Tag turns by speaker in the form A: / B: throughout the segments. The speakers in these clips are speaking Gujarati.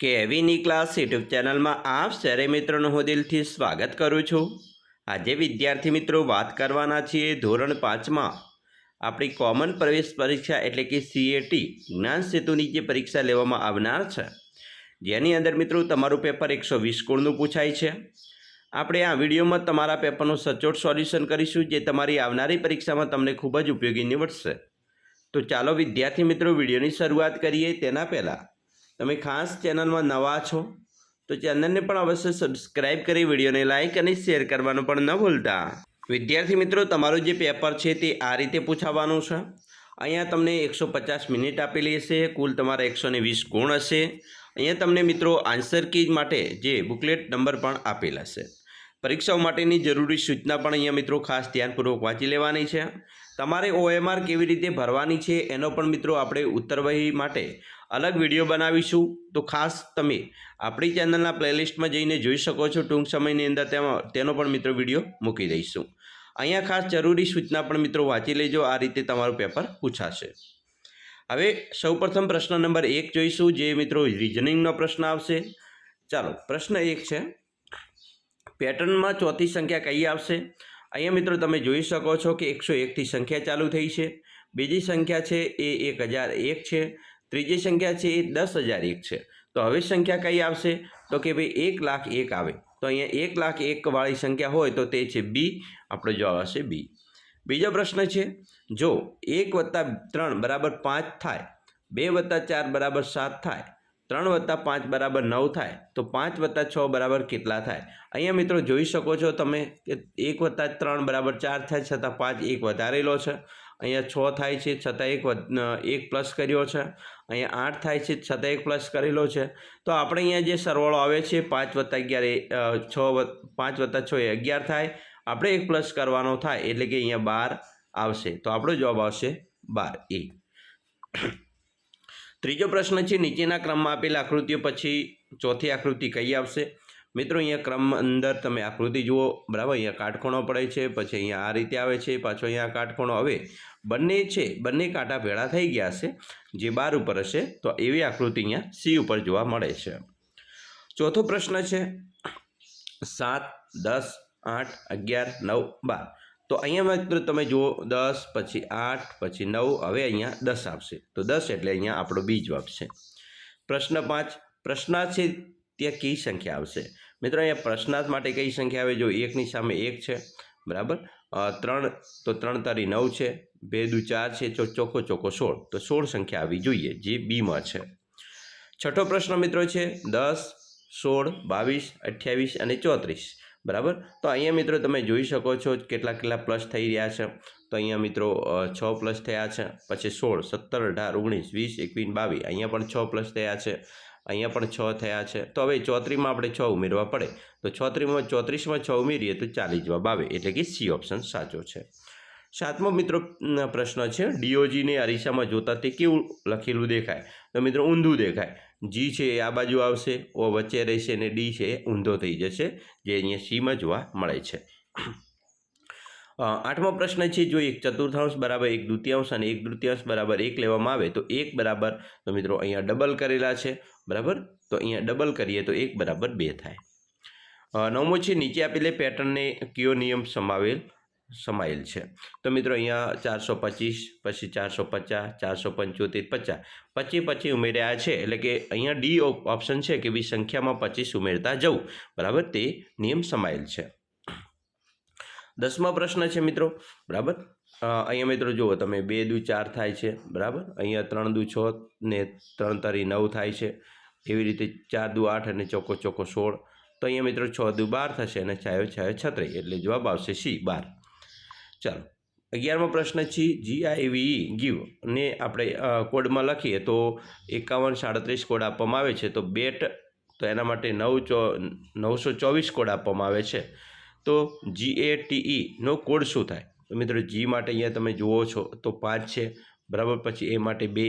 A: કેવીની ક્લાસ યુટ્યુબ ચેનલમાં આપ સરે મિત્રોનું હું દિલથી સ્વાગત કરું છું. આજે વિદ્યાર્થી મિત્રો વાત કરવાના છીએ ધોરણ પાંચમાં. આપણી કોમન પ્રવેશ પરીક્ષા એટલે કે સીએટી જ્ઞાન સેતુની જે પરીક્ષા લેવામાં આવનાર છે. જેની અંદર મિત્રો તમારું પેપર એકસો વીસ ગુણનું પૂછાય છે. આપણે આ વિડીયોમાં તમારા પેપરનું સચોટ સોલ્યુશન કરીશું જે તમારી આવનારી પરીક્ષામાં તમને ખૂબ જ ઉપયોગી નીવડશે. તો ચાલો વિદ્યાર્થી મિત્રો વિડીયોની શરૂઆત કરીએ તેના પહેલાં તમે ખાસ ચેનલમાં નવા છો, તો ચેનલને પણ અવશ્ય સબસ્ક્રાઇબ કરી વિડીયોને લાઇક અને શેર કરવાનું પણ ન ભૂલતા. વિદ્યાર્થી મિત્રો, તમારું જે પેપર છે તે આ રીતે પૂછાવાનું છે. અહીંયા તમને એકસો પચાસ મિનિટ આપેલી હશે, કુલ તમારા એકસો ને વીસ ગુણ હશે. અહીંયા તમને મિત્રો આન્સર કી માટે જે બુકલેટ નંબર પણ આપેલ હશે પરીક્ષાઓ માટેની જરૂરી સૂચના પણ અહીંયા મિત્રો ખાસ ધ્યાનપૂર્વક વાંચી લેવાની છે. તમારે ઓએમઆર કેવી રીતે ભરવાની છે એનો પણ મિત્રો આપણે ઉત્તરવહી માટે અલગ વીડિયો બનાવીશું. તો ખાસ તમે આપણી ચેનલના પ્લેલિસ્ટમાં જઈને જોઈ શકો છો ટૂંક સમયની અંદર તેમાં, તેનો પણ મિત્રો વીડિયો મૂકી દઈશું. અહીંયા ખાસ જરૂરી સૂચના પણ મિત્રો વાંચી લેજો, આ રીતે તમારું પેપર પૂછાશે. હવે સૌપ્રથમ પ્રશ્ન નંબર એક જોઈશું, જે મિત્રો રિઝનિંગનો પ્રશ્ન આવશે. ચાલો, પ્રશ્ન એક છે. પેટર્નમાં ચોથી સંખ્યા કઈ આવશે? અહીંયા મિત્રો તમે જોઈ શકો છો કે એકસો એકથી સંખ્યા ચાલુ થઈ છે. બીજી સંખ્યા છે એ એક હજાર એક છે. ત્રીજી સંખ્યા છે એ દસ હજાર એક છે. તો હવે સંખ્યા કઈ આવશે? તો કે ભાઈ એક લાખ એક આવે. તો અહીંયા એક લાખ એકવાળી સંખ્યા હોય તો તે છે બી. આપણો જવાબ આવશે બી. બીજો પ્રશ્ન છે, જો એક વત્તા ત્રણ બરાબર પાંચ થાય, બે વત્તા ચાર બરાબર સાત થાય ત્રણ વત્તા પાંચ બરાબર નવ થાય, તો પાંચ વત્તા છ બરાબર કેટલા થાય? અહીંયા મિત્રો જોઈ શકો છો તમે કે એક વત્તા ત્રણ બરાબર ચાર થાય, છતાં પાંચ એક વધારેલો છે. અહીંયા છ થાય છે, છતાં એક એક પ્લસ કર્યો છે. અહીંયા આઠ થાય છે, છતાં એક પ્લસ કરેલો છે. તો આપણે અહીંયા જે સરવાળો આવે છે, પાંચ વત્તા અગિયાર છ પાંચ વત્તા છ એ અગિયાર થાય. આપણે એક પ્લસ કરવાનો થાય, એટલે કે અહીંયા બાર આવશે. તો આપણો જવાબ આવશે બાર એ ત્રીજો પ્રશ્ન છે, નીચેના ક્રમમાં આપેલ આકૃતિઓ પછી ચોથી આકૃતિ કઈ આવશે? મિત્રો, અહીંયા ક્રમ અંદર તમે આકૃતિ જુઓ. બરાબર, અહીંયા કાટખૂણો પડે છે, પછી અહીંયા આ રીતે આવે છે, પાછો અહીંયા કાટખૂણો. હવે, બંને છે, બંને કાંટા ભેળા થઈ ગયા છે જે બાર ઉપર હશે, તો એવી આકૃતિ અહીંયા સી ઉપર જોવા મળે છે. ચોથો પ્રશ્ન છે, સાત, દસ, આઠ, અગિયાર, નવ, બાર. તો અહીંયા મિત્રો તમે જુઓ, દસ, પછી આઠ, પછી નવ, હવે અહીંયા દસ આવશે તો દસ એટલે અહીંયા આપણો બી જવાબ છે પ્રશ્ન પાંચ, પ્રશ્નાર્થ છે ત્યાં કઈ સંખ્યા આવશે? મિત્રો, અહીંયા પ્રશ્નાર્થ માટે કઈ સંખ્યા આવે? જો એકની સામે એક છે, બરાબર? ત્રણ, તો ત્રણ તારી નવ છે, બે દુ ચાર છે ચોખ્ખો ચોખ્ખો સોળ. તો સોળ સંખ્યા આવી જોઈએ, જે બીમાં છે. છઠ્ઠો પ્રશ્ન મિત્રો છે, દસ, સોળ, બાવીસ, અઠ્યાવીસ અને ચોત્રીસ. બરાબર? તો અહીંયા મિત્રો તમે જોઈ શકો છો કેટલા કેટલા પ્લસ થઈ રહ્યા છે. તો અહીંયા મિત્રો છ પ્લસ થયા છે, પછી સોળ, સત્તર, અઢાર, ઓગણીસ, વીસ, એકવીસ, બાવીસ, અહીંયા પણ છ પ્લસ થયા છે, અહીંયા પણ છ થયા છે. તો હવે ચોત્રીસમાં આપણે છ ઉમેરવા પડે. તો છોત્રીસમાં ચોત્રીસમાં છ ઉમેરીએ તો ચાલી જવાબ આવે, એટલે કે સી ઓપ્શન સાચો છે. સાતમો મિત્રો પ્રશ્ન છે ડીઓજીને અરીસામાં જોતા તે કેવું લખેલું દેખાય? તો મિત્રો ઊંધું દેખાય. જી છે એ આ બાજુ આવશે, ઓ વચ્ચે રહેશે અને ડી છે એ ઊંધો થઈ જશે, જે અહીંયા સીમાં જોવા મળે છે. આઠમો પ્રશ્ન છે, જો એક ચતુર્થાંશ બરાબર એક દ્વિતીયાંશ અને એક તૃતીયાંશ બરાબર એક લેવામાં આવે, તો એક બરાબર, તો મિત્રો અહીંયા ડબલ કરેલા છે, બરાબર? તો અહીંયા ડબલ કરીએ તો એક બરાબર બે થાય. નવમો છે, નીચે આપેલી પેટર્નને કયો નિયમ સમાવેલ? સમાયેલ છે. તો મિત્રો અહીંયા ચારસો પચીસ, પછી ચારસો પચાસ, ચારસો પંચોતેર, પચાસ. પછી પછી ઉમેર્યા છે, એટલે કે અહીંયા ડી ઓપ્શન છે કે બી સંખ્યામાં પચીસ ઉમેરતા જવું. બરાબર? તે નિયમ સમાયેલ છે. દસમા પ્રશ્ન છે મિત્રો. બરાબર? અહીંયા મિત્રો જુઓ, તમે બે દુ ચાર થાય છે. બરાબર? અહીંયા ત્રણ દુ છ ને ત્રણ તારી નવ થાય છે. એવી રીતે ચાર દુ આઠ અને ચોખ્ખો ચોખ્ખો સોળ. તો અહીંયા મિત્રો છ દુ બાર થશે અને છાયો છાયો છત્રી. એટલે જવાબ આવશે સી બાર. ચાલો, અગિયારમો પ્રશ્ન છે જી આઈ વી ગીવ ને આપણે કોડમાં લખીએ તો એકાવન સાડત્રીસ કોડ આપવામાં આવે છે, તો બેટ તો એના માટે નવ ચો, નવસો ચોવીસ કોડ આપવામાં આવે છે. તો જી એ ટી નો કોડ શું થાય? તો મિત્રો જી માટે અહીંયા તમે જુઓ છો, તો પાંચ છે, બરાબર, પછી એ માટે બે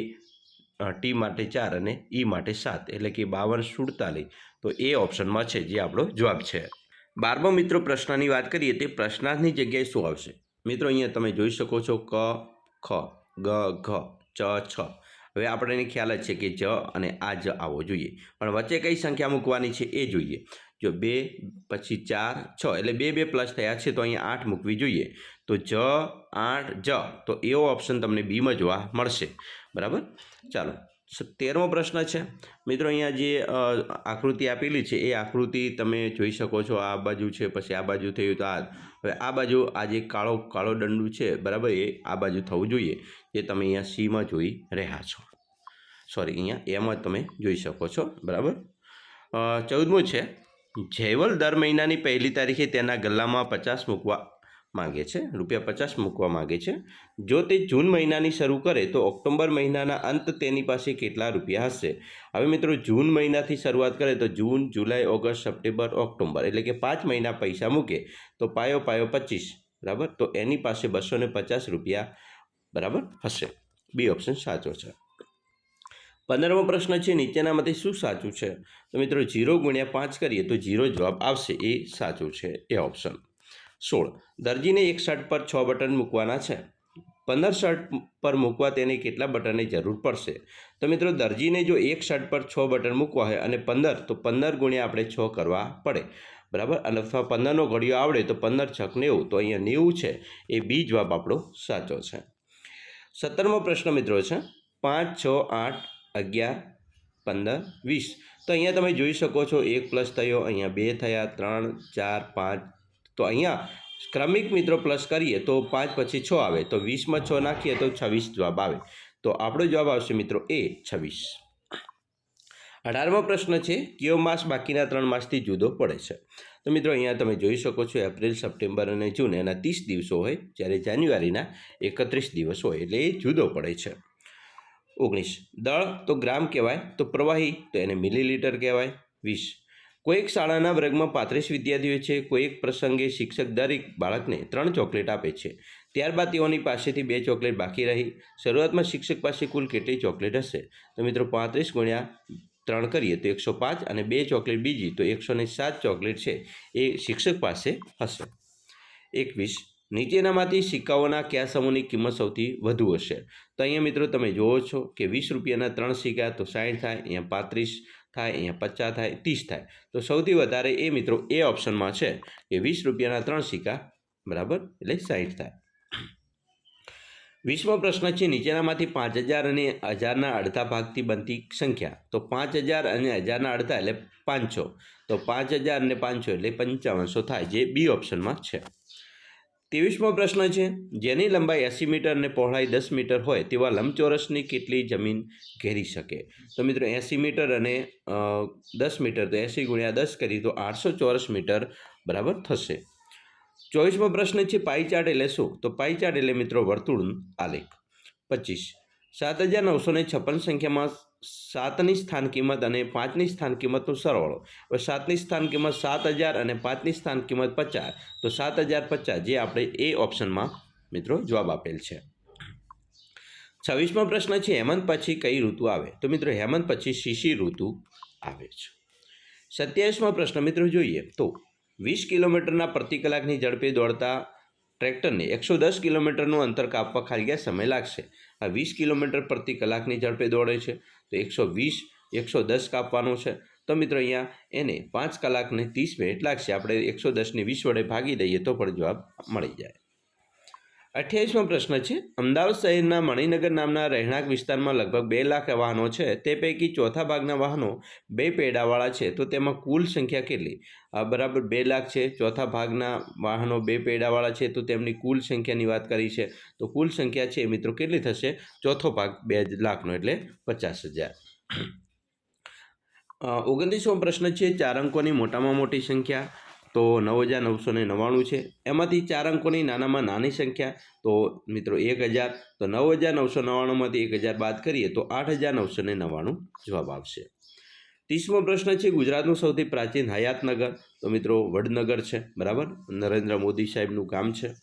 A: ટી માટે ચાર અને ઈ માટે સાત, એટલે કે બાવન સુડતાલીસ. તો એ ઓપ્શનમાં છે, જે આપણો જવાબ છે. બારમો મિત્રો પ્રશ્નની વાત કરીએ, તે પ્રશ્નાર્થની જગ્યાએ શું આવશે? મિત્રો, અહીંયા તમે જોઈ શકો છો ક, ખ, ગ, ઘ, ચ, છ. હવે આપણને ખ્યાલ જ છે કે જ અને આ જ આવવો જોઈએ. પણ વચ્ચે કઈ સંખ્યા મૂકવાની છે એ જોઈએ. જો બે પછી ચાર, છ, એટલે બે બે પ્લસ થયા છે તો અહીંયા આઠ મૂકવી જોઈએ. તો જ, આઠ, જ, તો એવો ઓપ્શન તમને બીમાં જોવા મળશે. બરાબર? ચાલો. તેરમો પ્રશ્ન છે. મિત્રો, અહીંયા જે આકૃતિ આપેલી છે, એ આકૃતિ તમે જોઈ શકો છો. આ બાજુ છે, પછી આ બાજુ થયું તો આ, હવે આ બાજુ આ જે કાળો કાળો દંડુ છે, બરાબર, એ આ બાજુ થવું જોઈએ. જે તમે અહીંયા સીમાં જોઈ રહ્યા છો. સોરી, અહીંયા એમાં તમે જોઈ શકો છો, બરાબર? ચૌદમું છે જૈવલ દર મહિનાની પહેલી તારીખે તેના ગલ્લામાં પચાસ મૂકવા માંગે છે, રૂપિયા પચાસ મૂકવા માંગે છે. જો તે જૂન મહિનાની શરૂ કરે, તો ઓક્ટોબર મહિનાના અંત તેની પાસે કેટલા રૂપિયા હશે? હવે મિત્રો, જૂન મહિનાથી શરૂઆત કરે તો June, July, August, September, October, એટલે કે પાંચ મહિના પૈસા મૂકે, તો પાયો પાયો પચીસ, બરાબર? તો એની પાસે બસો પચાસ રૂપિયા, બરાબર, હશે. બી ઓપ્શન સાચો છે. પંદરમો પ્રશ્ન છે, નીચેનામાંથી શું સાચું છે? તો મિત્રો, જીરો ગુણ્યા પાંચ કરીએ તો જીરો જવાબ આવશે, એ સાચું છે, એ ઓપ્શન. સોળ. દરજીને એક શર્ટ પર છ બટન મૂકવાના છે. પંદર શર્ટ પર મૂકવા તેને કેટલા બટનની જરૂર પડશે? તો મિત્રો, દરજીને જો એક શર્ટ પર છ બટન મૂકવા હોય અને પંદર, તો પંદર ગુણ્યા આપણે છ કરવા પડે. બરાબર? અને અથવા પંદરનો ઘડિયો આવડે તો પંદર છક નેવું, તો અહીંયા નેવું છે. એ બી જવાબ આપણો સાચો છે. સત્તરમો પ્રશ્ન મિત્રો છે. પાંચ, છ, આઠ, અગિયાર, પંદર, વીસ. તો અહીંયા તમે જોઈ શકો છો, એક પ્લસ થયો, અહીંયા બે થયા, ત્રણ, ચાર, પાંચ તો અહીંયા ક્રમિક મિત્રો પ્લસ કરીએ તો પાંચ પછી છ આવે. તો વીસમાં છ નાખીએ તો છવ્વીસ જવાબ આવે. તો આપણો જવાબ આવશે મિત્રો એ છવ્વીસ. અઢારમો પ્રશ્ન છે, કયો માસ બાકીના ત્રણ માસથી જુદો પડે છે? તો મિત્રો અહીંયા તમે જોઈ શકો છો, એપ્રિલ, સપ્ટેમ્બર અને જૂન એના ત્રીસ દિવસો હોય, જ્યારે જાન્યુઆરીના એકત્રીસ દિવસ હોય, એટલે એ જુદો પડે છે. ઓગણીસ. દળ તો ગ્રામ કહેવાય, તો પ્રવાહી તો એને મિલીલીટર કહેવાય. વીસ. કોઈક શાળાના વર્ગમાં પાંત્રીસ વિદ્યાર્થીઓ છે કોઈક પ્રસંગે શિક્ષક દરેક બાળકને ત્રણ ચોકલેટ આપે છે. ત્યારબાદ તેઓની પાસેથી બે ચોકલેટ બાકી રહી. શરૂઆતમાં શિક્ષક પાસે કુલ કેટલી ચોકલેટ હશે? તો મિત્રો પાંત્રીસ ગુણ્યા ત્રણ કરીએ તો એકસો પાંચ અને બે ચોકલેટ બીજી તો એકસો ને સાત ચોકલેટ છે. એ શિક્ષક પાસે હશે. એકવીસ. નીચેનામાંથી સિક્કાઓના કયા સમૂહની કિંમત સૌથી વધુ હશે? તો અહીંયા મિત્રો તમે જુઓ છો કે વીસ રૂપિયાના ત્રણ સિક્કા તો સાઠ થાય, અહીંયા પાંત્રીસ થાય, અહીંયા પચાસ થાય, ત્રીસ થાય. તો સૌથી વધારે એ મિત્રો એ ઓપ્શનમાં છે કે વીસ રૂપિયાના ત્રણ સિક્કા, બરાબર? એટલે સાઠ થાય. વીસમો પ્રશ્ન છે, નીચેનામાંથી પાંચ હજાર અને હજારના અડધા ભાગથી બનતી સંખ્યા. તો પાંચ હજાર અને હજારના અડધા એટલે પાંચસો. તો પાંચ હજાર અને પાંચસો એટલે પંચાવનસો થાય, જે બી ઓપ્શનમાં છે. ત્રેવીસમો પ્રશ્ન છે, જેની લંબાઈ એંસી મીટર અને પહોળાઈ દસ મીટર હોય તેવા લંબચોરસની કેટલી જમીન ઘેરી શકે? તો મિત્રો, એંસી મીટર અને દસ મીટર, તો એંસી ગુણ્યા દસ કરી તો આઠસો ચોરસ મીટર બરાબર થશે. ચોવીસમો પ્રશ્ન છે, પાઈ ચાર્ટ એટલે શું? તો પાઈ ચાર્ટ એટલે મિત્રો વર્તુળ આલેખ. પચીસ. સાત હજાર નવસો છપ્પન સંખ્યામાં સાતની સ્થાન કિંમત અને પાંચની સ્થાન કિંમતનો સરવાળો. હવે સાતની સ્થાન કિંમત સાત હજાર અને પાંચની સ્થાન કિંમત પચાસ. તો સાત હજાર પચાસ જે આપણે એ ઓપ્શનમાં મિત્રો જવાબ આપેલ છે. છવ્વીસમો પ્રશ્ન છે, હેમંત પછી કઈ ઋતુ આવે? તો મિત્રો હેમંત પછી શિશિર ઋતુ આવે છે. સત્યાવીસમો પ્રશ્ન મિત્રો જોઈએ તો વીસ કિલોમીટરના પ્રતિ કલાકની ઝડપે દોડતા ટ્રેક્ટરને એકસો દસ કિલોમીટરનું અંતર કાપવા ખાલી સમય લાગશે. આ વીસ કિલોમીટર પ્રતિ કલાકની ઝડપે દોડે છે. તો એકસો વીસ, એકસો દસ કાપવાનો છે. તો મિત્રો અહીંયા એને પાંચ કલાકને ત્રીસ મિનિટ લાગશે. આપણે એકસો દસને વીસ વડે ભાગી દઈએ તો પણ જવાબ મળી જાય. અઠ્યાવીસમો પ્રશ્ન છે. અમદાવાદ શહેરના મણિનગર નામના રહેણાંક વિસ્તારમાં લગભગ બે લાખ વાહનો છે. તે પૈકી ચોથા ભાગના વાહનો બે પૈડાવાળા છે. તો તેમાં કુલ સંખ્યા કેટલી? બરાબર બે લાખ છે. ચોથા ભાગના વાહનો બે પૈડાવાળા છે. તો તેમની કુલ સંખ્યાની વાત કરી છે. તો કુલ સંખ્યા છે, મિત્રો, કેટલી થશે? ચોથો ભાગ બે લાખનો, એટલે પચાસ હજાર. ઓગણત્રીસમો પ્રશ્ન છે, ચાર અંકોની મોટામાં મોટી સંખ્યા. તો નવ હજાર નવસો ને નવ્વાણું છે. એમાંથી ચાર અંકોની નાનામાં નાની સંખ્યા, તો મિત્રો એક હજાર, તો નવ હજાર નવસો નવ્વાણુંમાંથી એક હજાર બાદ કરીએ, તો આઠ હજાર નવસો ને નવ્વાણું જવાબ આવશે. ત્રીસમો પ્રશ્ન છે, ગુજરાતનું સૌથી પ્રાચીન હયાતનગર તો મિત્રો વડનગર છે, બરાબર? નરેન્દ્ર મોદી સાહેબનું ગામ છે.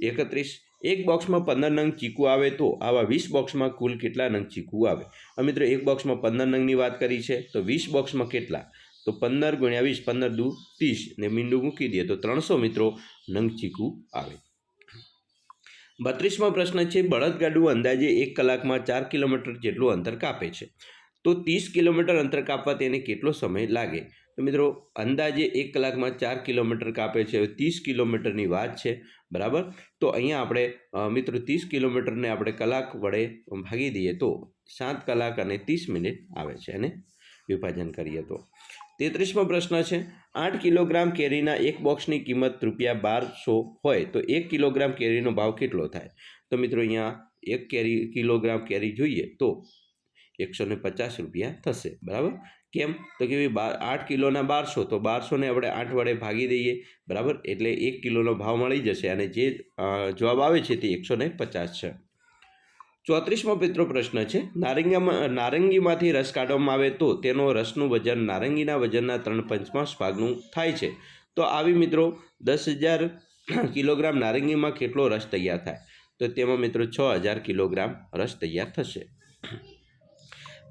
A: એકત્રીસ, એક બોક્સમાં પંદર નંગ ચીકુ આવે તો આવા વીસ બોક્સમાં કુલ કેટલા નંગ ચીકુ આવે? હવે મિત્રો એક બોક્સમાં પંદર નંગની વાત કરી છે, તો વીસ બોક્સમાં કેટલા? તો પંદર ગુણ્યા વીસ, પંદર દુ ત્રીસ ને મીંડું મૂકી દઈએ તો ત્રણસો મિત્રો નંગ ચીકું આવે. બત્રીસમો પ્રશ્ન છે, બળદગાડું અંદાજે એક કલાકમાં ચાર કિલોમીટર જેટલું અંતર કાપે છે. તો ત્રીસ કિલોમીટર અંતર કાપવા તેને કેટલો સમય લાગે? તો મિત્રો, અંદાજે એક કલાકમાં ચાર કિલોમીટર કાપે છે ત્રીસ કિલોમીટરની વાત છે, બરાબર? તો અહીંયા આપણે મિત્રો, ત્રીસ કિલોમીટરને આપણે કલાક વડે ભાગી દઈએ તો સાત કલાક અને ત્રીસ મિનિટ આવે છે અને વિભાજન કરીએ તો. તેત્રીસમો પ્રશ્ન છે, આઠ કિલોગ્રામ કેરીના એક બોક્સની કિંમત રૂપિયા બારસો હોય તો એક કિલોગ્રામ કેરીનો ભાવ કેટલો થાય? તો મિત્રો અહીંયા એક કેરી, કિલોગ્રામ કેરી જોઈએ તો એકસો ને પચાસ રૂપિયા થશે, બરાબર? કેમ? તો કે ભાઈ બાર, આઠ કિલોના બારસો, તો બારસોને આપણે આઠ વડે ભાગી દઈએ, બરાબર? એટલે એક કિલોનો ભાવ મળી જશે અને જે જવાબ આવે છે તે એકસો પચાસ છે. ચોત્રીસમો મિત્રો પ્રશ્ન છે. નારંગીમાં, નારંગીમાંથી રસ કાઢવામાં આવે તો તેનો રસનું વજન નારંગીના વજનના ત્રણ પંચમાંશ ભાગનું થાય છે. તો આવી મિત્રો, દસ હજાર કિલોગ્રામ નારંગીમાં કેટલો રસ તૈયાર થાય? તો તેમાં મિત્રો છ હજાર કિલોગ્રામ રસ તૈયાર થશે.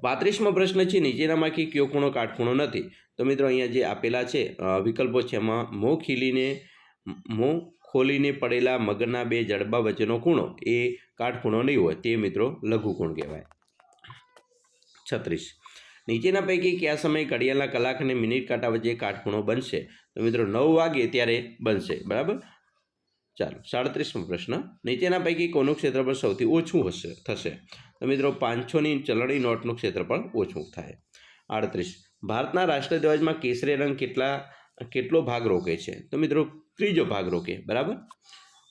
A: પાંત્રીસમો પ્રશ્ન છે નીચેનામાંથી કયો ખૂણો કાટખૂણો નથી? તો મિત્રો અહીંયા જે આપેલા છે વિકલ્પો છે, એમાં મોં ખીલીને, મોં ખોલીને પડેલા મગરના બે જડબા વચ્ચેનો ખૂણો, એ કાટખૂણો નહીં હોય તે મિત્રો લઘુકોણ કહેવાય. છત્રીસ. નીચેના પૈકી કયા સમયે ઘડિયાળના કલાક અને મિનિટ કાંટા વચ્ચે કાટખૂણો બનશે? તો મિત્રો નવ વાગે ત્યારે બનશે. બરાબર? ચાલો, સાડત્રીસમો પ્રશ્ન. નીચેના પૈકી કોનું ક્ષેત્રફળ સૌથી ઓછું હશે? થશે. તો મિત્રો પાંચસોની ચલણી નોટનું ક્ષેત્રફળ ઓછું થાય. આડત્રીસ. ભારતના રાષ્ટ્રધ્વજમાં કેસરી રંગ કેટલા, કેટલો ભાગ રોકે છે? તો મિત્રો ત્રીજો ભાગ રોકે. બરાબર?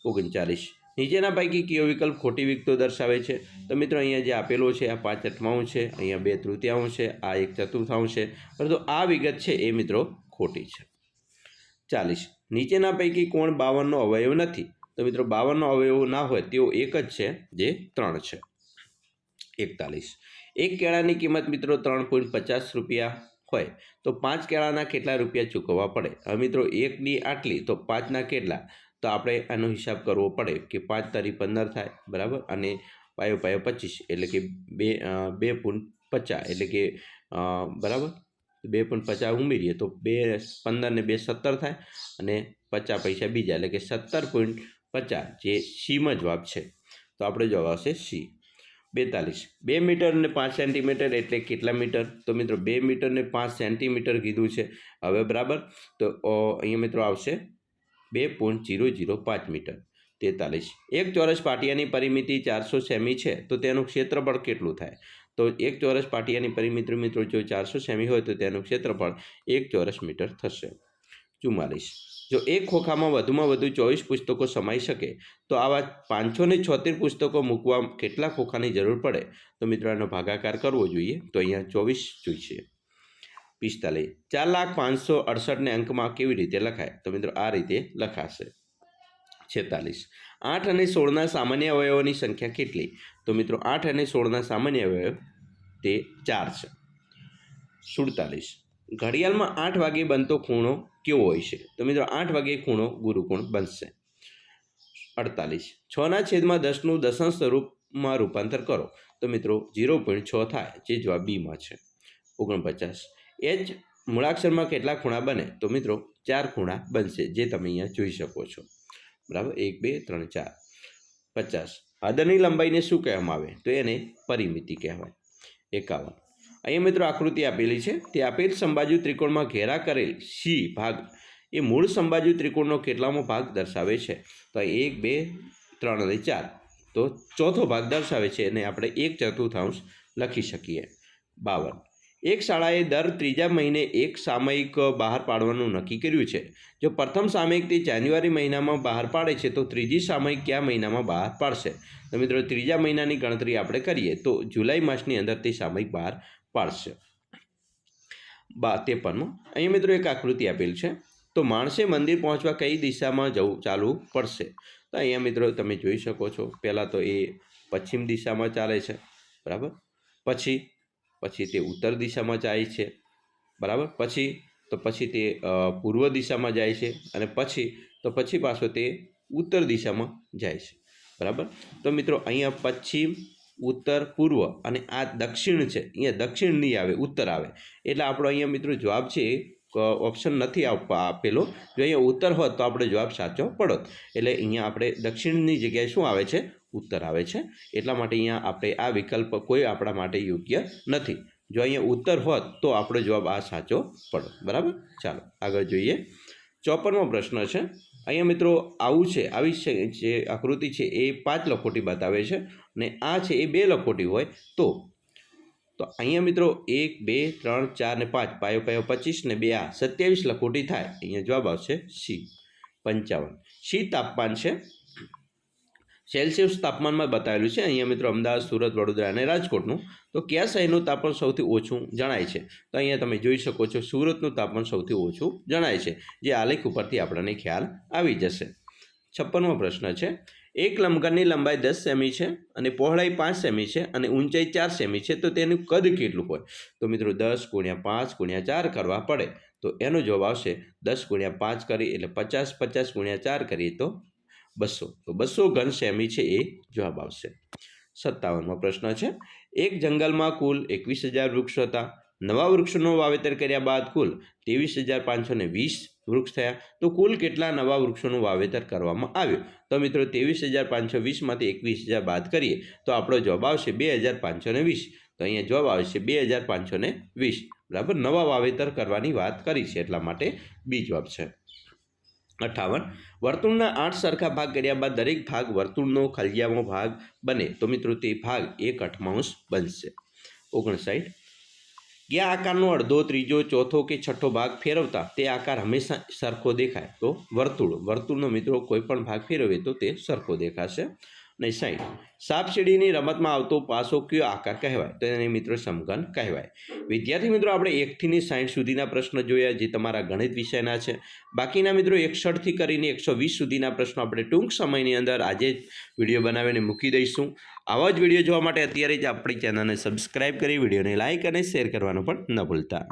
A: ઓગણચાલીસ. નીચેના પૈકી કયો વિકલ્પ ખોટી વિગતો દર્શાવે છે? તો મિત્રો, અહીંયા જે આપેલો છે, આ પાંચ અઠમાઉં છે, અહીંયા બે તૃતીયાંશ છે, આ એક ચતુર્થાંશ છે. પરંતુ આ વિગત છે એ મિત્રો ખોટી છે. ચાલીસ. નીચેના પૈકી કોણ બાવનનો અવયવ નથી? તો મિત્રો, બાવનનો અવયવ ના હોય તેવો એક જ છે, જે ત્રણ છે. એકતાલીસ. એક કેળાની કિંમત મિત્રો ત્રણ પોઈન્ટ પચાસ રૂપિયા હોય. તો પાંચ કેળાના કેટલા રૂપિયા ચૂકવવા પડે? હવે મિત્રો, એકની આટલી તો પાંચના કેટલા? તો આપણે આનો હિસાબ કરવો પડે કે પાંચ તારી પંદર થાય, બરાબર? અને પાયો પાયો પચીસ, એટલે કે બે બે પોઈન્ટ પચાસ, એટલે કે બરાબર? બે પોઈન્ટ પચાસ ઉમેરીએ તો બે પંદર ને બે સત્તર થાય અને પચાસ પૈસા બીજા, એટલે કે સત્તર પોઈન્ટ પચાસ, જે સીમાં જવાબ છે. તો આપણે જવાબ આવશે સી. બેતાલીસ. બે મીટર ને પાંચ સેન્ટીમીટર એટલે કેટલા મીટર? તો મિત્રો, બે મીટર ને પાંચ સેન્ટીમીટર કીધું છે. હવે બરાબર? તો અહીંયા મિત્રો આવશે બે પોઈન્ટ જીરો જીરો પાંચ મીટર. તેતાલીસ. એક ચોરસ પાટિયાની પરિમિતિ ચારસો સેમી છે, તો તેનું ક્ષેત્રફળ કેટલું થાય? તો એક ચોરસ પાટિયાની પરિમિતિ મિત્રો, જો ચારસો સેમી હોય તો તેનું ક્ષેત્રફળ એક ચોરસ મીટર થશે. ચુમ્માલીસ. જો એક ખોખામાં વધુમાં વધુ ચોવીસ પુસ્તકો સમાઈ શકે, તો આવા પાંચસો ને છોતેર પુસ્તકો મૂકવા કેટલા ખોખાની જરૂર પડે? તો મિત્રો એનો ભાગાકાર કરવો જોઈએ. તો અહીંયા ચોવીસ જોઈશે. પિસ્તાલીસ. ચાર લાખ પાંચસો અડસઠને અંકમાં કેવી રીતે લખાય? તો મિત્રો આ રીતે લખાશે. છેતાલીસ. આઠ અને સોળના સામાન્ય અવયવોની સંખ્યા કેટલી? તો મિત્રો આઠ અને સોળના સામાન્ય અવયવ તે ચાર છે. સુડતાલીસ. ઘડિયાળમાં આઠ વાગે બનતો ખૂણો કેવો હોય છે? તો મિત્રો આઠ વાગે ખૂણો ગુરુકોણ બનશે. અડતાલીસ. છના છેદમાં દસનું દશાંશ સ્વરૂપમાં રૂપાંતર કરો. તો મિત્રો ઝીરો પોઈન્ટ છ થાય, જે જવાબ બીમાં છે. ઓગણપચાસ. એ જ મૂળાક્ષરમાં કેટલા ખૂણા બને? તો મિત્રો, ચાર ખૂણા બનશે જે તમે અહીંયા જોઈ શકો છો. બરાબર? એક, બે, ત્રણ, ચાર, પચાસ. હદની લંબાઈને શું કહેવામાં આવે? તો એને પરિમિતિ કહેવાય. એકાવન. અહીંયા મિત્રો આકૃતિ આપેલી છે. તે આપેલ સંબાજુ ત્રિકોણમાં ઘેરા કરેલ સી ભાગ, એ મૂળ સંબાજુ ત્રિકોણનો કેટલામો ભાગ દર્શાવે છે? તો એક, બે, ત્રણ અને ચાર. તો ચોથો ભાગ દર્શાવે છે. અને આપણે એક ચતુર્થાંશ લખી શકીએ. બાવન. એક શાળાએ દર ત્રીજા મહિને એક સામયિક બહાર પાડવાનું નક્કી કર્યું છે. જો પ્રથમ સામયિક તે જાન્યુઆરી મહિનામાં બહાર પાડે છે, તો ત્રીજી સામયિક કયા મહિનામાં બહાર પાડશે? તો મિત્રો, ત્રીજા મહિનાની ગણતરી આપણે કરીએ, તો જુલાઈ માસની અંદર તે સામયિક બહાર પાડશે. બા ત્રેપનમાં અહીંયા મિત્રો એક આકૃતિ આપેલ છે. તો માણસે મંદિર પહોંચવા કઈ દિશામાં જવું ચાલવું પડશે? તો અહીંયા મિત્રો તમે જોઈ શકો છો. પહેલાં તો એ પશ્ચિમ દિશામાં ચાલે છે. બરાબર? પછી પછી તે ઉત્તર દિશામાં જાય છે, બરાબર? પછી તો પછી તે પૂર્વ દિશામાં જાય છે અને પછી તો પછી પાછો તે ઉત્તર દિશામાં જાય છે, બરાબર? તો મિત્રો અહીંયા પશ્ચિમ, ઉત્તર, પૂર્વ અને આ દક્ષિણ છે, અહીંયા દક્ષિણ નહીં આવે, ઉત્તર આવે. એટલે આપણો અહીંયા મિત્રો જવાબ છે ઓપ્શન નથી આપ- આપેલો. જો અહીંયા ઉત્તર હોત તો આપણે જવાબ સાચો પડોત. એટલે અહીંયા આપણે દક્ષિણની જગ્યાએ શું આવે છે? ઉત્તર આવે છે. એટલા માટે અહીંયા આપણે આ વિકલ્પ કોઈ આપણા માટે યોગ્ય નથી. જો અહીંયા ઉત્તર હોત તો આપણો જવાબ આ સાચો પડો. બરાબર? ચાલો, આગળ જોઈએ. ચોપનમો પ્રશ્ન છે. અહીંયા મિત્રો આવું છે, આવી છે, જે આકૃતિ છે એ પાંચ લખોટી બતાવે છે અને આ છે એ બે લખોટી હોય તો. તો અહીંયા મિત્રો એક, બે, ત્રણ, ચાર ને પાંચ, પાયો પાયો પચીસ ને બે, આ સત્યાવીસ લખોટી થાય. અહીંયા જવાબ આવશે સી, પંચાવન. સી તાપમાન છે સેલ્સિયસ તાપમાનમાં બતાવેલું છે. અહીંયા મિત્રો અમદાવાદ, સુરત, વડોદરા અને રાજકોટનું. તો કયા શહેરનું તાપમાન સૌથી ઓછું જણાય છે? તો અહીંયા તમે જોઈ શકો છો સુરતનું તાપમાન સૌથી ઓછું જણાય છે. જે આલેખ ઉપરથી આપણને ખ્યાલ આવી જશે. છપ્પનમો પ્રશ્ન છે. એક લંબઘનની લંબાઈ દસ સેમી છે અને પહોળાઈ પાંચ સેમી છે અને ઊંચાઈ ચાર સેમી છે. તો તેનું કદ કેટલું હોય? તો મિત્રો દસ ગુણ્યા પાંચ ગુણ્યા ચાર કરવા પડે. તો એનો જવાબ આવશે દસ ગુણ્યા પાંચ કરી એટલે પચાસ પચાસ ગુણ્યા ચાર કરીએ તો બસો. તો બસો ઘન સેમી છે એ જવાબ આવશે. સત્તાવનમો પ્રશ્ન છે, એક જંગલમાં કુલ એકવીસ હજાર વૃક્ષો હતા. નવા વૃક્ષોનું વાવેતર કર્યા બાદ કુલ ત્રેવીસ હજાર પાંચસો ને વીસ વૃક્ષ થયા. તો કુલ કેટલા નવા વૃક્ષોનું વાવેતર કરવામાં આવ્યું? તો મિત્રો, ત્રેવીસ હજાર પાંચસો વીસમાંથી એકવીસ હજાર બાદ કરીએ, તો આપણો જવાબ આવશે બે હજાર પાંચસો ને વીસ. તો અહીંયા જવાબ આવશે બે હજાર પાંચસો ને વીસ. બરાબર? નવા વાવેતર કરવાની વાત કરી છે, એટલા માટે બી જવાબ છે. અઠાવન. વર્તુળના આઠ સરખા ભાગ કર્યા બાદ દરેક ભાગ વર્તુળનો ખલિયામો ભાગ બને. તો મિત્રો તે ભાગ એક અઠમાંશ બનશે. ઓગણસાઠ. કયા આકારનો અડધો, ત્રીજો, ચોથો કે છઠ્ઠો ભાગ ફેરવતા તે આકાર હંમેશા સરખો દેખાય? તો વર્તુળ. વર્તુળનો મિત્રો કોઈ પણ ભાગ ફેરવે તો તે સરખો દેખાશે. અને સાઠ સાપસીડીની રમતમાં આવતો પાસો કયો આકાર કહેવાય? તો એને મિત્રો સમઘન કહેવાય. વિદ્યાર્થી મિત્રો, આપણે એકથી સાઠ સુધીના પ્રશ્ન જોયા જે તમારા ગણિત વિષયના છે. બાકીના મિત્રો, એકસઠથી કરીને એકસો વીસ સુધીના પ્રશ્નો આપણે ટૂંક સમયની અંદર આજે જ વીડિયો બનાવીને મૂકી દઈશું. આવા જ વીડિયો જોવા માટે અત્યારે જ આપણી ચેનલને સબસ્ક્રાઇબ કરી, વિડીયોને લાઇક અને શેર કરવાનું પણ ન ભૂલતા.